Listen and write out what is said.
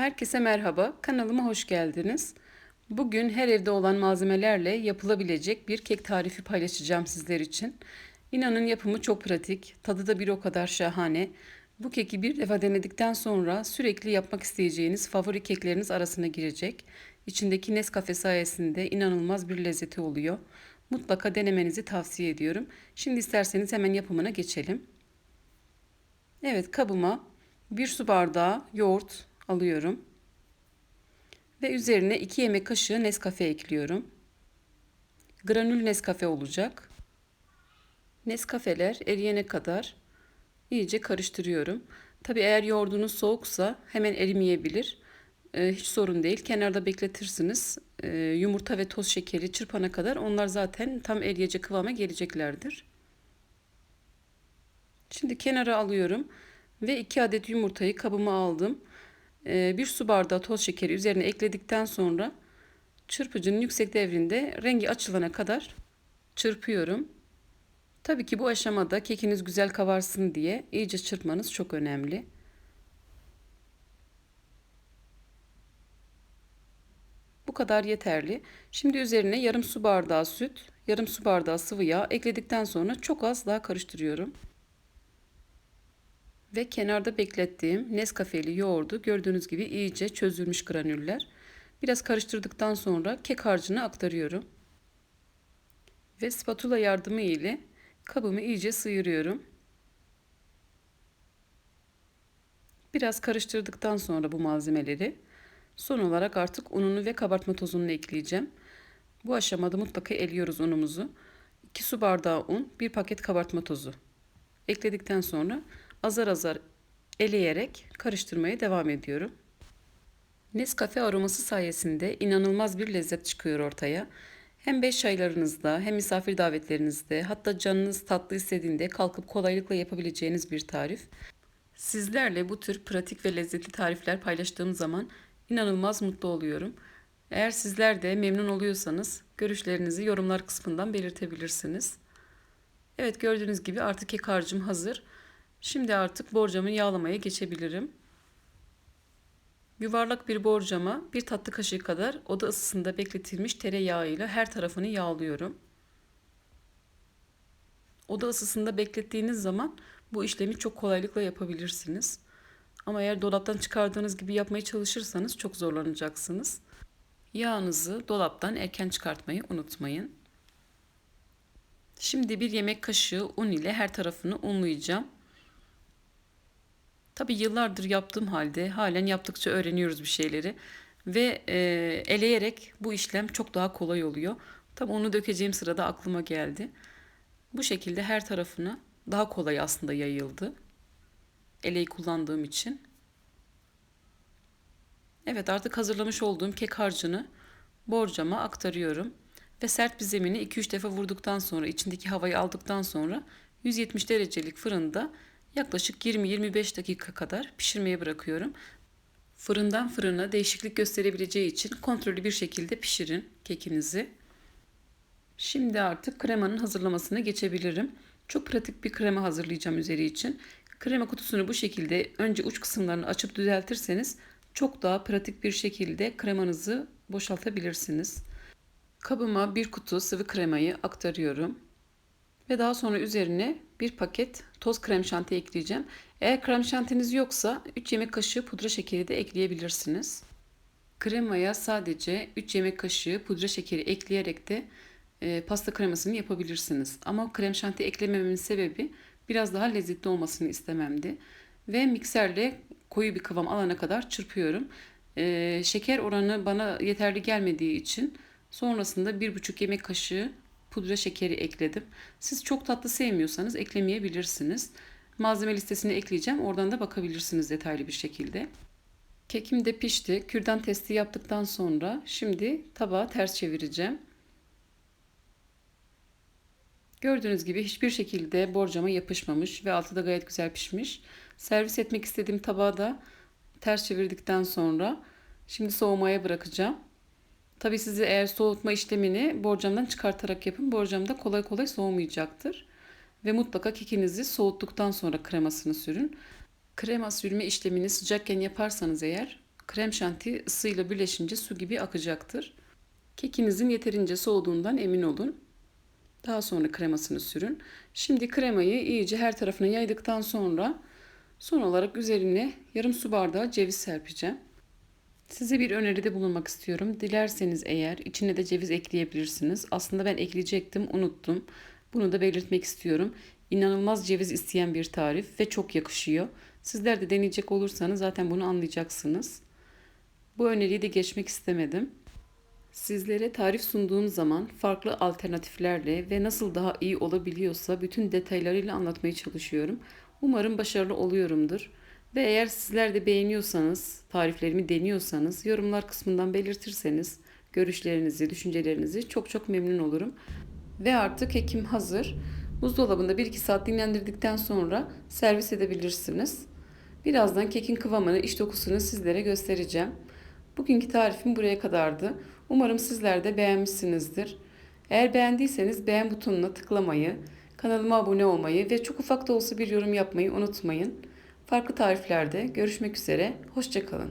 Herkese merhaba, kanalıma hoş geldiniz. Bugün her evde olan malzemelerle yapılabilecek bir kek tarifi paylaşacağım sizler için. İnanın yapımı çok pratik, tadı da bir o kadar şahane. Bu keki bir defa denedikten sonra sürekli yapmak isteyeceğiniz favori kekleriniz arasına girecek. İçindeki Nescafe sayesinde inanılmaz bir lezzeti oluyor. Mutlaka denemenizi tavsiye ediyorum. Şimdi isterseniz hemen yapımına geçelim. Evet kabıma bir su bardağı yoğurt alıyorum. Ve üzerine 2 yemek kaşığı Nescafe ekliyorum. Granül Nescafe olacak. Nescafeler eriyene kadar iyice karıştırıyorum. Tabi eğer yoğurdunuz soğuksa hemen erimeyebilir. Ee, hiç sorun değil. Kenarda bekletirsiniz. Ee, yumurta ve toz şekeri çırpana kadar onlar zaten tam eriyecek kıvama geleceklerdir. Şimdi kenara alıyorum ve 2 adet yumurtayı kabıma aldım. Ee, bir su bardağı toz şekeri üzerine ekledikten sonra çırpıcının yüksek devrinde rengi açılana kadar çırpıyorum. Tabii ki bu aşamada kekiniz güzel kavarsın diye iyice çırpmanız çok önemli. Bu kadar yeterli. Şimdi üzerine yarım su bardağı süt, yarım su bardağı sıvı yağ ekledikten sonra çok az daha karıştırıyorum. Ve kenarda beklettiğim Nescafe'li yoğurdu gördüğünüz gibi iyice çözülmüş granüller. Biraz karıştırdıktan sonra kek harcını aktarıyorum. Ve spatula yardımı ile kabımı iyice sıyırıyorum. Biraz karıştırdıktan sonra bu malzemeleri son olarak artık ununu ve kabartma tozunu ekleyeceğim. Bu aşamada mutlaka eliyoruz unumuzu. 2 su bardağı un, 1 paket kabartma tozu. Ekledikten sonra azar azar eleyerek karıştırmaya devam ediyorum. Nescafe aroması sayesinde inanılmaz bir lezzet çıkıyor ortaya. Hem beş çaylarınızda hem misafir davetlerinizde hatta canınız tatlı istediğinde kalkıp kolaylıkla yapabileceğiniz bir tarif. Sizlerle bu tür pratik ve lezzetli tarifler paylaştığım zaman inanılmaz mutlu oluyorum. Eğer sizler de memnun oluyorsanız görüşlerinizi yorumlar kısmından belirtebilirsiniz. Evet gördüğünüz gibi artık kek harcım hazır. Şimdi artık borcamı yağlamaya geçebilirim. Yuvarlak bir borcama bir tatlı kaşığı kadar oda ısısında bekletilmiş tereyağıyla her tarafını yağlıyorum. Oda ısısında beklettiğiniz zaman bu işlemi çok kolaylıkla yapabilirsiniz. Ama eğer dolaptan çıkardığınız gibi yapmaya çalışırsanız çok zorlanacaksınız. Yağınızı dolaptan erken çıkartmayı unutmayın. Şimdi bir yemek kaşığı un ile her tarafını unlayacağım. Tabi yıllardır yaptığım halde halen yaptıkça öğreniyoruz bir şeyleri ve e, eleyerek bu işlem çok daha kolay oluyor. Tabi onu dökeceğim sırada aklıma geldi. Bu şekilde her tarafına daha kolay aslında yayıldı. Eleyi kullandığım için. Evet artık hazırlamış olduğum kek harcını borcama aktarıyorum. Ve sert bir zemini 2-3 defa vurduktan sonra içindeki havayı aldıktan sonra 170 derecelik fırında yaklaşık 20-25 dakika kadar pişirmeye bırakıyorum. Fırından fırına değişiklik gösterebileceği için kontrollü bir şekilde pişirin kekinizi. Şimdi artık kremanın hazırlamasına geçebilirim. Çok pratik bir krema hazırlayacağım üzeri için. Krema kutusunu bu şekilde önce uç kısımlarını açıp düzeltirseniz çok daha pratik bir şekilde kremanızı boşaltabilirsiniz. Kabıma bir kutu sıvı kremayı aktarıyorum. Ve daha sonra üzerine bir paket toz krem şanti ekleyeceğim. Eğer krem şantiniz yoksa 3 yemek kaşığı pudra şekeri de ekleyebilirsiniz. Kremaya sadece 3 yemek kaşığı pudra şekeri ekleyerek de e, pasta kremasını yapabilirsiniz. Ama krem şanti eklemememin sebebi biraz daha lezzetli olmasını istememdi. Ve mikserle koyu bir kıvam alana kadar çırpıyorum. E, şeker oranı bana yeterli gelmediği için sonrasında 1,5 yemek kaşığı pudra şekeri ekledim. Siz çok tatlı sevmiyorsanız eklemeyebilirsiniz. Malzeme listesine ekleyeceğim. Oradan da bakabilirsiniz detaylı bir şekilde. Kekim de pişti. Kürdan testi yaptıktan sonra şimdi tabağı ters çevireceğim. Gördüğünüz gibi hiçbir şekilde borcama yapışmamış ve altı da gayet güzel pişmiş. Servis etmek istediğim tabağı da ters çevirdikten sonra şimdi soğumaya bırakacağım. Tabi sizi eğer soğutma işlemini borcamdan çıkartarak yapın. Borcam da kolay kolay soğumayacaktır. Ve mutlaka kekinizi soğuttuktan sonra kremasını sürün. Krema sürme işlemini sıcakken yaparsanız eğer Krem şanti ısıyla birleşince su gibi akacaktır. Kekinizin yeterince soğuduğundan emin olun. Daha sonra kremasını sürün. Şimdi kremayı iyice her tarafına yaydıktan sonra son olarak üzerine yarım su bardağı ceviz serpeceğim. Size bir öneride bulunmak istiyorum. Dilerseniz eğer içine de ceviz ekleyebilirsiniz. Aslında ben ekleyecektim, unuttum. Bunu da belirtmek istiyorum. İnanılmaz ceviz isteyen bir tarif ve çok yakışıyor. Sizler de deneyecek olursanız zaten bunu anlayacaksınız. Bu öneriyi de geçmek istemedim. Sizlere tarif sunduğum zaman farklı alternatiflerle ve nasıl daha iyi olabiliyorsa bütün detaylarıyla anlatmaya çalışıyorum. Umarım başarılı oluyorumdur. Ve eğer sizler de beğeniyorsanız, tariflerimi deniyorsanız yorumlar kısmından belirtirseniz görüşlerinizi, düşüncelerinizi çok çok memnun olurum. Ve artık kekim hazır. Buzdolabında 1-2 saat dinlendirdikten sonra servis edebilirsiniz. Birazdan kekin kıvamını, iç dokusunu sizlere göstereceğim. Bugünkü tarifim buraya kadardı. Umarım sizler de beğenmişsinizdir. Eğer beğendiyseniz beğen butonuna tıklamayı, kanalıma abone olmayı ve çok ufak da olsa bir yorum yapmayı unutmayın. Farklı tariflerde görüşmek üzere, hoşçakalın.